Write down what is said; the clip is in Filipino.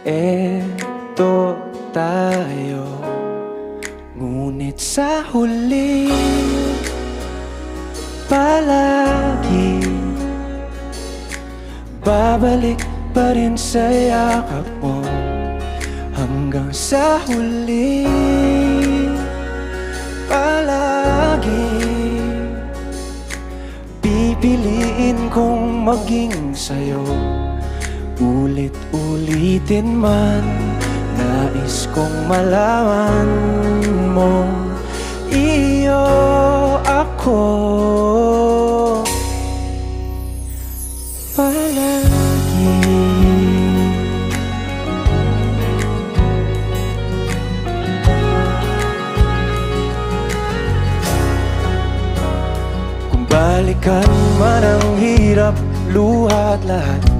Eto tayo. Ngunit sa huli Palagi Babalik pa rin sa yakap mo. Hanggang sa huli Palagi Pipiliin kong maging sa'yo Ulit-ulitin man Nais kong malaman mo Iyo ako. Palagi. Kung balikan man ang hirap, luha at lahat